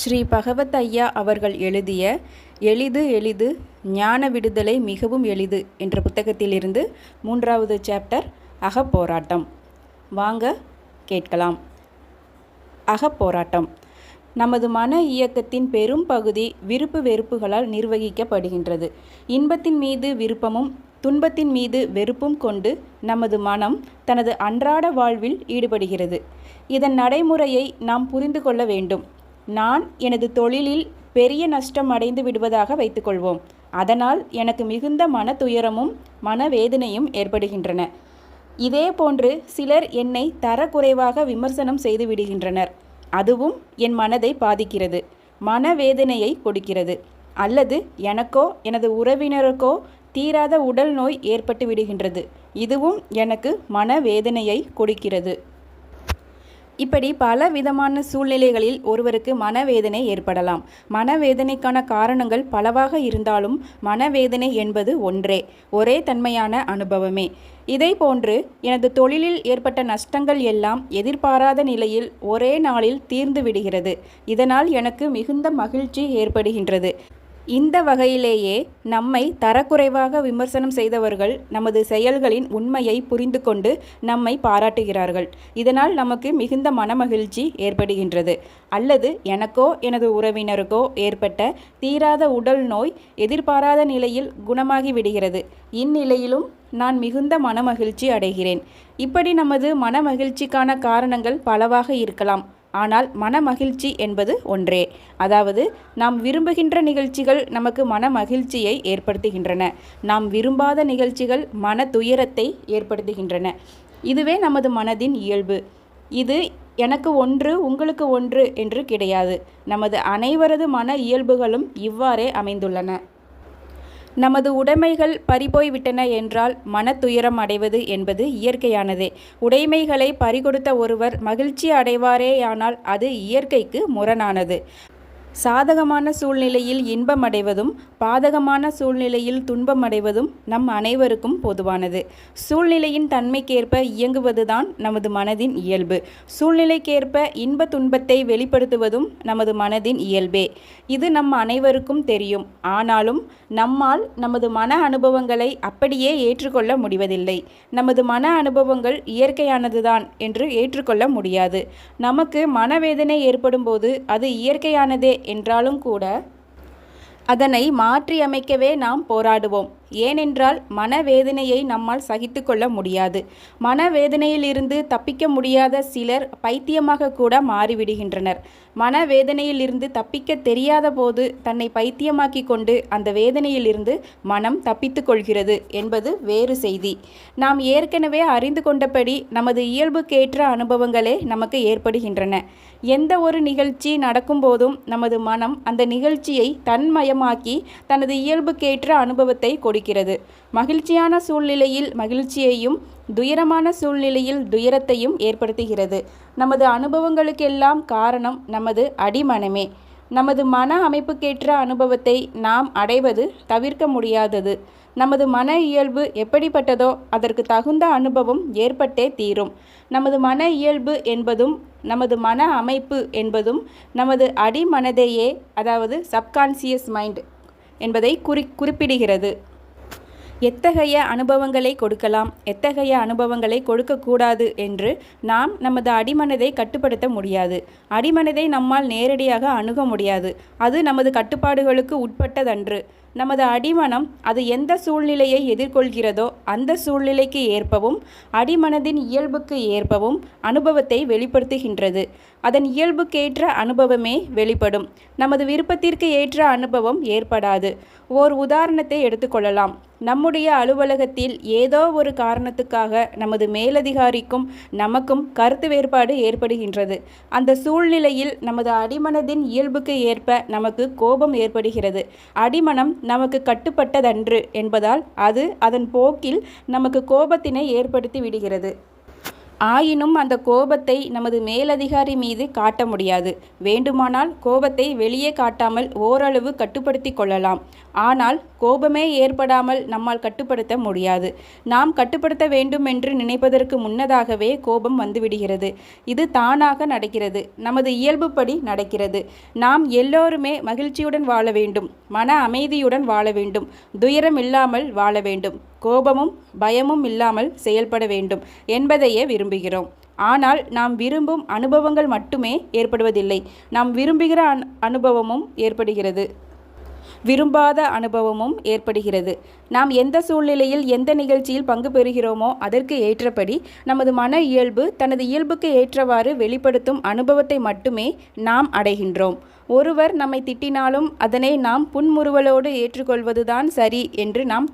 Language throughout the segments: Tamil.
ஸ்ரீ பகவத் ஐயா அவர்கள் எழுதிய எளிது எளிது ஞான விடுதலை மிகவும் எளிது என்ற புத்தகத்திலிருந்து மூன்றாவது சாப்டர் அகப்போராட்டம் வாங்க கேட்கலாம். அகப்போராட்டம் நமது மன இயக்கத்தின் பெரும் பகுதி விருப்பு வெறுப்புகளால் நிர்வகிக்கப்படுகின்றது. இன்பத்தின் மீது விருப்பமும் துன்பத்தின் மீது வெறுப்பும் கொண்டு நமது மனம் தனது அன்றாட வாழ்வில் ஈடுபடுகிறது. இதன் நடைமுறையை நாம் புரிந்து கொள்ள வேண்டும். நான் எனது தொழிலில் பெரிய நஷ்டம் அடைந்து விடுவதாக வைத்துக்கொள்வோம். அதனால் எனக்கு மிகுந்த மன துயரமும் மனவேதனையும் ஏற்படுகின்றன. இதேபோன்று சிலர் என்னை தரக்குறைவாக விமர்சனம் செய்து விடுகின்றனர். அதுவும் என் மனதை பாதிக்கிறது மனவேதனையை கொடுக்கிறது. அல்லது எனக்கோ எனது உறவினருக்கோ தீராத உடல் நோய் ஏற்பட்டு விடுகின்றது. இதுவும் எனக்கு மனவேதனையை கொடுக்கிறது. இப்படி பல விதமான சூழ்நிலைகளில் ஒருவருக்கு மனவேதனை ஏற்படலாம். மனவேதனைக்கான காரணங்கள் பலவாக இருந்தாலும் மனவேதனை என்பது ஒன்றே ஒரே தன்மையான அனுபவமே. இதை போன்று எனது தொழிலில் ஏற்பட்ட நஷ்டங்கள் எல்லாம் எதிர்பாராத நிலையில் ஒரே நாளில் தீர்ந்து விடுகிறது. இதனால் எனக்கு மிகுந்த மகிழ்ச்சி ஏற்படுகின்றது. இந்த வகையிலேயே நம்மை தரக்குறைவாக விமர்சனம் செய்தவர்கள் நமது செயல்களின் உண்மையை புரிந்து கொண்டு நம்மை பாராட்டுகிறார்கள். இதனால் நமக்கு மிகுந்த மனமகிழ்ச்சி ஏற்படுகின்றது. அல்லது எனக்கோ எனது உறவினருக்கோ ஏற்பட்ட தீராத உடல் நோய் எதிர்பாராத நிலையில் குணமாகி விடுகிறது. இந்நிலையிலும் நான் மிகுந்த மனமகிழ்ச்சி அடைகிறேன். இப்படி நமது மனமகிழ்ச்சிக்கான காரணங்கள் பலவாக இருக்கலாம். ஆனால் மனமகிழ்ச்சி என்பது ஒன்றே. அதாவது நாம் விரும்புகின்ற நிகழ்ச்சிகள் நமக்கு மன மகிழ்ச்சியை ஏற்படுத்துகின்றன. நாம் விரும்பாத நிகழ்ச்சிகள் மன துயரத்தை ஏற்படுத்துகின்றன. இதுவே நமது மனதின் இயல்பு. இது எனக்கு ஒன்று உங்களுக்கு ஒன்று என்று கிடையாது. நமது அனைவரது மன இயல்புகளும் இவ்வாறே அமைந்துள்ளன. நமது உடைமைகள் பறிபோய்விட்டன என்றால் மனத்துயரம் அடைவது என்பது இயற்கையானதே. உடைமைகளை பறிகொடுத்த ஒருவர் மகிழ்ச்சி அடைவாரேயானால் அது இயற்கைக்கு முரணானது. சாதகமான சூழ்நிலையில் இன்பம் அடைவதும் பாதகமான சூழ்நிலையில் துன்பம் அடைவதும் நம் அனைவருக்கும் பொதுவானது. சூழ்நிலையின் தன்மைக்கேற்ப இயங்குவதுதான் நமது மனதின் இயல்பு. சூழ்நிலைக்கேற்ப இன்ப துன்பத்தை வெளிப்படுத்துவதும் நமது மனதின் இயல்பே. இது நம் அனைவருக்கும் தெரியும். ஆனாலும் நம்மால் நமது மன அனுபவங்களை அப்படியே ஏற்றுக்கொள்ள முடிவதில்லை. நமது மன அனுபவங்கள் இயற்கையானதுதான் என்று ஏற்றுக்கொள்ள முடியாது. நமக்கு மனவேதனை ஏற்படும் போது அது இயற்கையானதே என்றாலும் கூட அதனை மாற்றியமைக்கவே நாம் போராடுவோம். ஏனென்றால் மனவேதனையை நம்மால் சகித்து கொள்ள முடியாது. மனவேதனையிலிருந்து தப்பிக்க முடியாத சிலர் பைத்தியமாக கூட மாறிவிடுகின்றனர். மனவேதனையிலிருந்து தப்பிக்க தெரியாத போது தன்னை பைத்தியமாக்கி கொண்டு அந்த வேதனையிலிருந்து மனம் தப்பித்து கொள்கிறது என்பது வேறு செய்தி. நாம் ஏற்கனவே அறிந்து கொண்டபடி நமது இயல்புக்கேற்ற அனுபவங்களே நமக்கு ஏற்படுகின்றன. எந்த ஒரு நிகழ்ச்சி நடக்கும்போதும் நமது மனம் அந்த நிகழ்ச்சியை தன்மயமாக்கி தனது இயல்புக்கேற்ற அனுபவத்தை கொடுக்கிறது மகிழ்ச்சியான சூழ்நிலையில் மகிழ்ச்சியையும் துயரமான சூழ்நிலையில் துயரத்தையும் ஏற்படுத்துகிறது. நமது அனுபவங்களுக்கெல்லாம் காரணம் நமது அடிமனமே. நமது மன அமைப்புக்கேற்ற அனுபவத்தை நாம் அடைவது தவிர்க்க முடியாதது. நமது மன இயல்பு எப்படிப்பட்டதோ அதற்கு தகுந்த அனுபவம் ஏற்பட்டே தீரும். நமது மன இயல்பு என்பதும் நமது மன அமைப்பு என்பதும் நமது அடிமனதையே அதாவது சப்கான்சியஸ் மைண்ட் என்பதை குறி குறிப்பிடுகிறது. எத்தகைய அனுபவங்களை கொடுக்கலாம்? எத்தகைய அனுபவங்களை கொடுக்கக்கூடாது என்று நாம் நமது அடிமனதை கட்டுப்படுத்த முடியாது. அடிமனதை நம்மால் நேரடியாக அணுக முடியாது. அது நமது கட்டுப்பாடுகளுக்கு உட்பட்டதன்று. நமது அடிமனம் அது எந்த சூழ்நிலையை எதிர்கொள்கிறதோ அந்த சூழ்நிலைக்கு ஏற்பவும் அடிமனதின் இயல்புக்கு ஏற்பவும் அனுபவத்தை வெளிப்படுத்துகின்றது. அதன் இயல்புக்கேற்ற அனுபவமே வெளிப்படும். நமது விருப்பத்திற்கு ஏற்ற அனுபவம் ஏற்படாது. ஓர் உதாரணத்தை எடுத்துக்கொள்ளலாம் நம்முடைய அலுவலகத்தில் ஏதோ ஒரு காரணத்துக்காக நமது மேலதிகாரிக்கும் நமக்கும் கருத்து வேறுபாடு ஏற்படுகின்றது. அந்த சூழ்நிலையில் நமது அடிமனதின் இயல்புக்கு ஏற்ப நமக்கு கோபம் ஏற்படுகிறது. அடிமனம் நமக்கு கட்டுப்பட்டதன்று என்பதால் அது அதன் போக்கில் நமக்கு கோபத்தினை ஏற்படுத்தி விடுகிறது. ஆயினும் அந்த கோபத்தை நமது மேலதிகாரி மீது காட்ட முடியாது. வேண்டுமானால் கோபத்தை வெளியே காட்டாமல் ஓரளவு கட்டுப்படுத்தி கொள்ளலாம். ஆனால் கோபமே ஏற்படாமல் நம்மால் கட்டுப்படுத்த முடியாது. நாம் கட்டுப்படுத்த வேண்டும் என்று நினைப்பதற்கு முன்னதாகவே கோபம் வந்துவிடுகிறது. இது தானாக நடக்கிறது. நமது இயல்புப்படி நடக்கிறது. நாம் எல்லோருமே மகிழ்ச்சியுடன் வாழ வேண்டும். மன அமைதியுடன் வாழ வேண்டும். துயரம் இல்லாமல் வாழ வேண்டும். கோபமும் பயமும் இல்லாமல் செயல்பட வேண்டும். என்பதையே விரும்புகிறோம். ஆனால் நாம் விரும்பும் அனுபவங்கள் மட்டுமே ஏற்படுவதில்லை. நாம் விரும்புகிற அனு அனுபவமும் ஏற்படுகிறது. விரும்பாத அனுபவமும் ஏற்படுகிறது. நாம் எந்த சூழ்நிலையில் எந்த நிகழ்ச்சியில் பங்கு பெறுகிறோமோ அதற்கு ஏற்றபடி நமது மன இயல்பு தனது இயல்புக்கு ஏற்றவாறு வெளிப்படுத்தும் அனுபவத்தை மட்டுமே நாம் அடைகின்றோம். ஒருவர் நம்மை திட்டினாலும் அதனை நாம் புன்முறுவலோடு ஏற்றுக்கொள்வதுதான் சரி என்று நாம்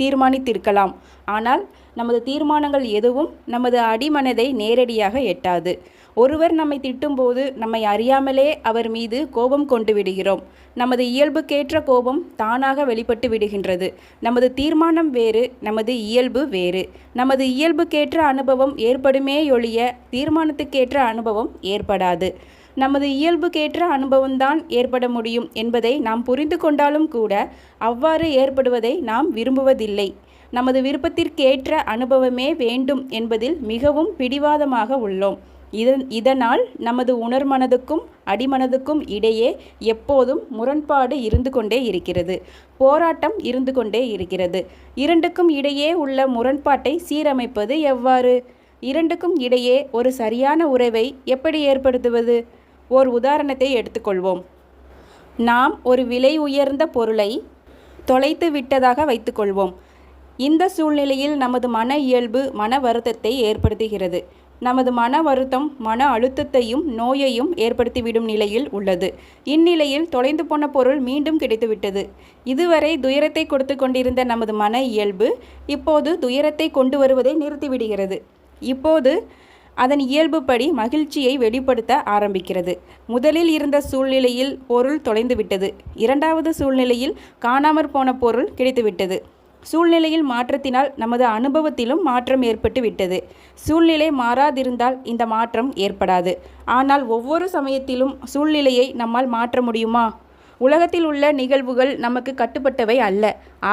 தீர்மானித்திருக்கலாம். ஆனால் நமது தீர்மானங்கள் எதுவும் நமது அடிமனதை நேரடியாக எட்டாது. ஒருவர் நம்மை திட்டும்போது நம்மை அறியாமலே அவர் மீது கோபம் கொண்டு விடுகிறோம். நமது இயல்புக்கேற்ற கோபம் தானாக வெளிப்பட்டு விடுகின்றது. நமது தீர்மானம் வேறு நமது இயல்பு வேறு. நமது இயல்புக்கேற்ற அனுபவம் ஏற்படுமேயொழிய தீர்மானத்துக்கேற்ற அனுபவம் ஏற்படாது. நமது இயல்புக்கேற்ற அனுபவம்தான் ஏற்பட முடியும் என்பதை நாம் புரிந்து கொண்டாலும் கூட அவ்வாறு ஏற்படுவதை நாம் விரும்புவதில்லை. நமது விருப்பத்திற்கேற்ற அனுபவமே வேண்டும் என்பதில் மிகவும் பிடிவாதமாக உள்ளோம். இதன் இதனால் நமது உணர்மனதுக்கும் அடிமனதுக்கும் இடையே எப்போதும் முரண்பாடு இருந்து கொண்டே இருக்கிறது. போராட்டம் இருந்து கொண்டே இருக்கிறது. இரண்டுக்கும் இடையே உள்ள முரண்பாட்டை சீரமைப்பது எவ்வாறு? இரண்டுக்கும் இடையே ஒரு சரியான உறவை எப்படி ஏற்படுத்துவது? ஓர் உதாரணத்தை எடுத்துக்கொள்வோம். நாம் ஒரு விலை உயர்ந்த பொருளை தொலைத்து விட்டதாக வைத்துக்கொள்வோம். இந்த சூழ்நிலையில் நமது மன இயல்பு மன வருத்தத்தை ஏற்படுத்துகிறது. நமது மன வருத்தம் மன அழுத்தத்தையும் நோயையும் ஏற்படுத்திவிடும் நிலையில் உள்ளது. இந்நிலையில் தொலைந்து போன பொருள் மீண்டும் கிடைத்துவிட்டது. இதுவரை துயரத்தை கொடுத்து கொண்டிருந்த நமது மன இயல்பு இப்போது துயரத்தை கொண்டு வருவதை நிறுத்திவிடுகிறது. இப்போது அதன் இயல்புப்படி மகிழ்ச்சியை வெளிப்படுத்த ஆரம்பிக்கிறது. முதலில் இருந்த சூழ்நிலையில் பொருள் தொலைந்துவிட்டது. இரண்டாவது சூழ்நிலையில் காணாமற் போன பொருள் கிடைத்துவிட்டது. சூழ்நிலையில் மாற்றத்தினால் நமது அனுபவத்திலும் மாற்றம் ஏற்பட்டு விட்டது. சூழ்நிலை மாறாதிருந்தால் இந்த மாற்றம் ஏற்படாது. ஆனால் ஒவ்வொரு சமயத்திலும் சூழ்நிலையை நம்மால் மாற்ற முடியுமா? உலகத்தில் உள்ள நிகழ்வுகள் நமக்கு கட்டுப்பட்டவை அல்ல.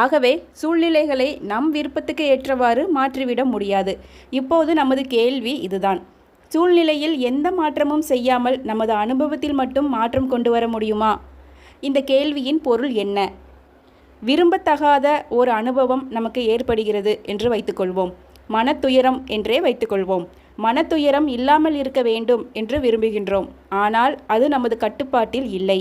ஆகவே சூழ்நிலைகளை நம் விருப்பத்துக்கு ஏற்றவாறு மாற்றிவிட முடியாது. இப்போது நமது கேள்வி இதுதான். சூழ்நிலையில் எந்த மாற்றமும் செய்யாமல் நமது அனுபவத்தில் மட்டும் மாற்றம் கொண்டு வர முடியுமா? இந்த கேள்வியின் பொருள் என்ன? விரும்பத்தகாத ஒரு அனுபவம் நமக்கு ஏற்படுகிறது என்று வைத்துக்கொள்வோம். மனத்துயரம் என்றே வைத்துக்கொள்வோம். மனத்துயரம் இல்லாமல் இருக்க வேண்டும் என்று விரும்புகின்றோம். ஆனால் அது நமது கட்டுப்பாட்டில் இல்லை.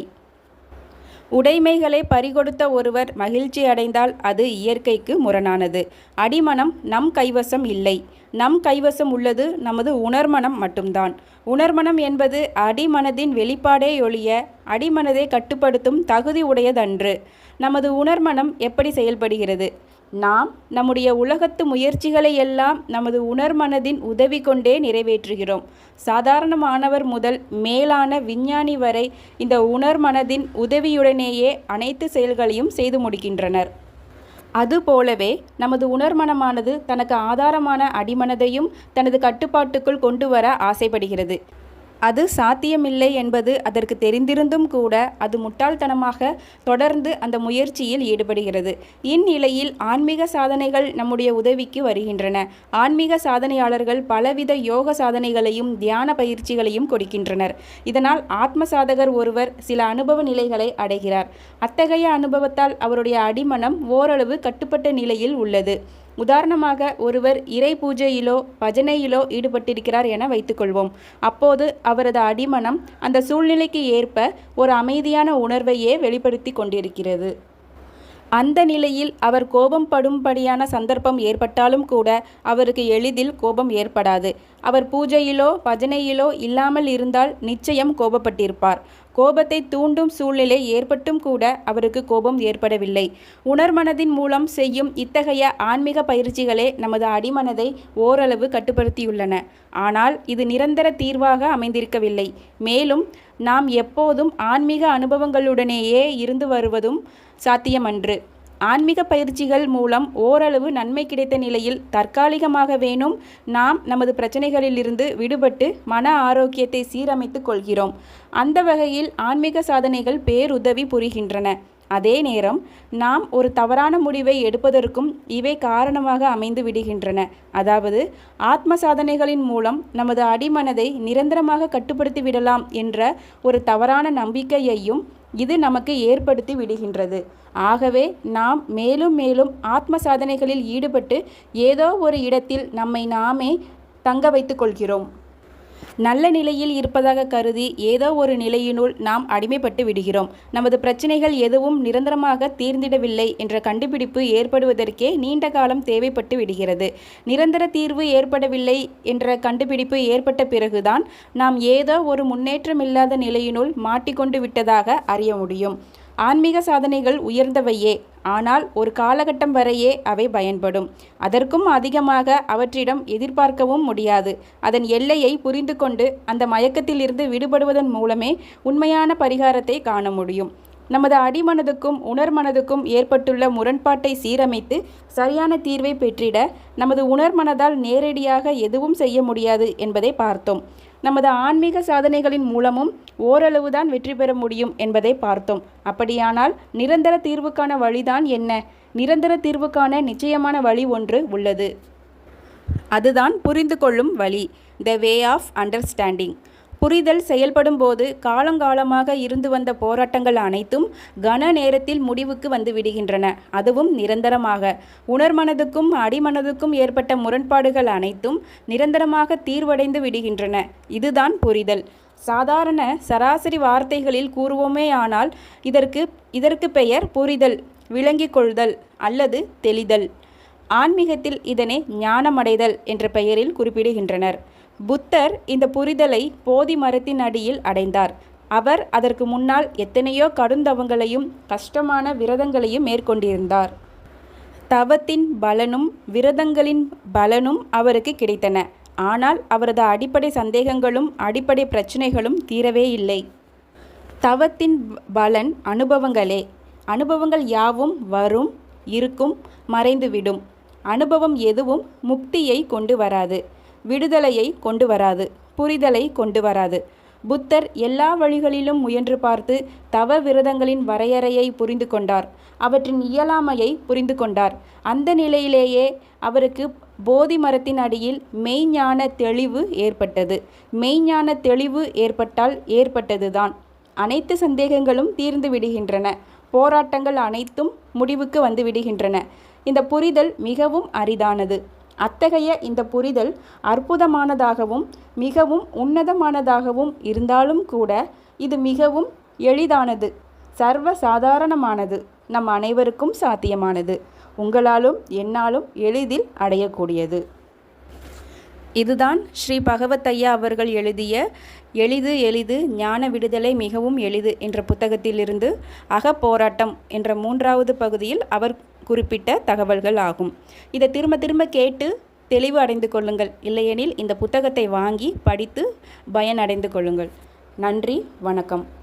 உடைமைகளை பறிகொடுத்த ஒருவர் மகிழ்ச்சி அடைந்தால் அது இயற்கைக்கு முரணானது. அடிமனம் நம் கைவசம் இல்லை. நம் கைவசம் உள்ளது நமது உணர்மனம் மட்டும்தான். உணர்மனம் என்பது அடிமனதின் வெளிப்பாடேயொழிய அடிமனதை கட்டுப்படுத்தும் தகுதி உடையதன்று. நமது உணர்மனம் எப்படி செயல்படுகிறது? நாம் நம்முடைய உலகத்து முயற்சிகளை எல்லாம் நமது உணர்மனதின் உதவி கொண்டே நிறைவேற்றுகிறோம். சாதாரணமானவர் முதல் மேலான விஞ்ஞானி வரை இந்த உணர்மனதின் உதவியுடனேயே அனைத்து செயல்களையும் செய்து முடிக்கின்றனர். அதுபோலவே நமது உணர்மனமானது தனக்கு ஆதாரமான அடிமனதையும் தனது கட்டுப்பாட்டுக்குள் கொண்டு வர ஆசைப்படுகிறது. அது சாத்தியமில்லை என்பது அதற்கு தெரிந்திருந்தும் கூட அது முட்டாள்தனமாக தொடர்ந்து அந்த முயற்சியில் ஈடுபடுகிறது. இந்நிலையில் ஆன்மீக சாதனைகள் நம்முடைய உதவிக்கு வருகின்றன. ஆன்மீக சாதனையாளர்கள் பலவித யோக சாதனைகளையும் தியான பயிற்சிகளையும் கொடுக்கின்றனர். இதனால் ஆத்ம சாதகர் ஒருவர் சில அனுபவ நிலைகளை அடைகிறார். அத்தகைய அனுபவத்தால் அவருடைய அடிமனம் ஓரளவு கட்டுப்பட்ட நிலையில் உள்ளது. உதாரணமாக ஒருவர் இறை பூஜையிலோ பஜனையிலோ ஈடுபட்டிருக்கிறார் என வைத்துக்கொள்வோம். அப்போது அவரது அடிமனம் அந்த சூழ்நிலைக்கு ஏற்ப ஒரு அமைதியான உணர்வையே வெளிப்படுத்தி கொண்டிருக்கிறது. அந்த நிலையில் அவர் கோபம் படும்படியான சந்தர்ப்பம் ஏற்பட்டாலும் கூட அவருக்கு எளிதில் கோபம் ஏற்படாது. அவர் பூஜையிலோ பஜனையிலோ இல்லாமல் இருந்தால் நிச்சயம் கோபப்பட்டிருப்பார். கோபத்தை தூண்டும் சூழ்நிலை ஏற்பட்டும் கூட அவருக்கு கோபம் ஏற்படவில்லை. உணர்மனதின் மூலம் செய்யும் இத்தகைய ஆன்மீக பயிற்சிகளே நமது அடிமனதை ஓரளவு கட்டுப்படுத்தியுள்ளன. ஆனால் இது நிரந்தர தீர்வாக அமைந்திருக்கவில்லை. மேலும் நாம் எப்போதும் ஆன்மீக அனுபவங்களுடனேயே இருந்து வருவதும் சாத்தியமன்று. ஆன்மீக பயிற்சிகள் மூலம் ஓரளவு நன்மை கிடைத்த நிலையில் தற்காலிகமாக வேணும். நாம் நமது பிரச்சனைகளிலிருந்து விடுபட்டு மன ஆரோக்கியத்தை சீரமைத்து கொள்கிறோம். அந்த வகையில் ஆன்மீக சாதனைகள் பேருதவி புரிகின்றன. அதே நேரம் நாம் ஒரு தவறான முடிவை எடுப்பதற்கும் இவை காரணமாக அமைந்து விடுகின்றன. அதாவது ஆத்ம சாதனைகளின் மூலம் நமது அடிமனதை நிரந்தரமாக கட்டுப்படுத்தி விடலாம் என்ற ஒரு தவறான நம்பிக்கையையும் இது நமக்கு ஏற்படுத்தி விடுகின்றது. ஆகவே நாம் மேலும் மேலும் ஆத்ம சாதனைகளில் ஈடுபட்டு ஏதோ ஒரு இடத்தில் நம்மை நாமே தங்க வைத்துக் கொள்கிறோம். நல்ல நிலையில் இருப்பதாக கருதி ஏதோ ஒரு நிலையினுள் நாம் அடிமைப்பட்டு விடுகிறோம். நமது பிரச்சனைகள் எதுவும் நிரந்தரமாக தீர்ந்திடவில்லை என்ற கண்டுபிடிப்பு ஏற்படுவதற்கே நீண்ட காலம் தேவைப்பட்டு விடுகிறது. நிரந்தர தீர்வு ஏற்படவில்லை என்ற கண்டுபிடிப்பு ஏற்பட்ட பிறகுதான் நாம் ஏதோ ஒரு முன்னேற்றமில்லாத நிலையினுள் மாட்டிக்கொண்டு விட்டதாக அறிய முடியும். ஆன்மீக சாதனைகள் உயர்ந்தவையே. ஆனால் ஒரு காலகட்டம் வரையே அவை பயன்படும். அதற்கும் அதிகமாக அவற்றிடம் எதிர்பார்க்கவும் முடியாது. அதன் எல்லையை புரிந்து கொண்டு அந்த மயக்கத்திலிருந்து விடுபடுவதன் மூலமே உண்மையான பரிகாரத்தை காண முடியும். நமது அடிமனதுக்கும் உணர்மனதுக்கும் ஏற்பட்டுள்ள முரண்பாட்டை சீரமைத்து சரியான தீர்வை பெற்றிட நமது உணர்மனதால் நேரடியாக எதுவும் செய்ய முடியாது என்பதை பார்த்தோம். நமது ஆன்மீக சாதனைகளின் மூலமும் ஓரளவு தான் வெற்றி பெற முடியும் என்பதை பார்த்தோம். அப்படியானால் நிரந்தர தீர்வுக்கான வழிதான் என்ன? நிரந்தர தீர்வுக்கான நிச்சயமான வழி ஒன்று உள்ளது. அதுதான் புரிந்து கொள்ளும் வழி. த வே ஆஃப் அண்டர்ஸ்டாண்டிங் புரிதல் செயல்படும் போது காலங்காலமாக இருந்து வந்த போராட்டங்கள் அனைத்தும் கன நேரத்தில் முடிவுக்கு வந்து விடுகின்றன அதுவும் நிரந்தரமாக. உணர்மனதுக்கும் அடிமனதுக்கும் ஏற்பட்ட முரண்பாடுகள் அனைத்தும் நிரந்தரமாக தீர்வடைந்து விடுகின்றன. இதுதான் புரிதல். சாதாரண சராசரி வார்த்தைகளில் கூறுவோமே ஆனால் இதற்கு இதற்கு பெயர் புரிதல் விளங்கிக் கொள்தல் அல்லது தெளிதல். ஆன்மீகத்தில் இதனை ஞானமடைதல் என்ற பெயரில் குறிப்பிடுகின்றனர். புத்தர் இந்த புரிதலை போதி மரத்தின் அடியில் அடைந்தார். அவர் அதற்கு முன்னால் எத்தனையோ கடுந்தவங்களையும் கஷ்டமான விரதங்களையும் மேற்கொண்டிருந்தார். தவத்தின் பலனும் விரதங்களின் பலனும் அவருக்கு கிடைத்தன. ஆனால் அவரது அடிப்படை சந்தேகங்களும் அடிப்படை பிரச்சனைகளும் தீரவே இல்லை. தவத்தின் பலன் அனுபவங்களே. அனுபவங்கள் யாவும் வரும் இருக்கும் மறைந்துவிடும். அனுபவம் எதுவும் முக்தியை கொண்டு வராது. விடுதலையை கொண்டு வராது புரிதலை கொண்டு வராது. புத்தர் எல்லா வழிகளிலும் முயன்று பார்த்து தவ விரதங்களின் வரையறையை புரிந்து கொண்டார். அவற்றின் இயலாமையை புரிந்து கொண்டார். அந்த நிலையிலேயே அவருக்கு போதி மரத்தின் அடியில் மெய்ஞான தெளிவு ஏற்பட்டது. மெய்ஞான தெளிவு ஏற்பட்டால் ஏற்பட்டதுதான். அனைத்து சந்தேகங்களும் தீர்ந்து விடுகின்றன. போராட்டங்கள் அனைத்தும் முடிவுக்கு வந்து விடுகின்றன. இந்த புரிதல் மிகவும் அரிதானது. அத்தகைய இந்த புரிதல் அற்புதமானதாகவும் மிகவும் உன்னதமானதாகவும் இருந்தாலும் கூட இது மிகவும் எளிதானது சர்வ சாதாரணமானது நம் அனைவருக்கும் சாத்தியமானது உங்களாலும் என்னாலும் எளிதில் அடையக்கூடியது. இதுதான் ஸ்ரீ பகவத் ஐயா அவர்கள் எழுதிய எளிது எளிது ஞான விடுதலை மிகவும் எளிது என்ற புத்தகத்திலிருந்து அகப்போராட்டம் என்ற மூன்றாவது பகுதியில் அவர் குறிப்பிட்ட தகவல்கள் ஆகும். இதை திரும்ப திரும்ப கேட்டு தெளிவு அடைந்து கொள்ளுங்கள். இல்லையெனில் இந்த புத்தகத்தை வாங்கி படித்து பயனடைந்து கொள்ளுங்கள். நன்றி வணக்கம்.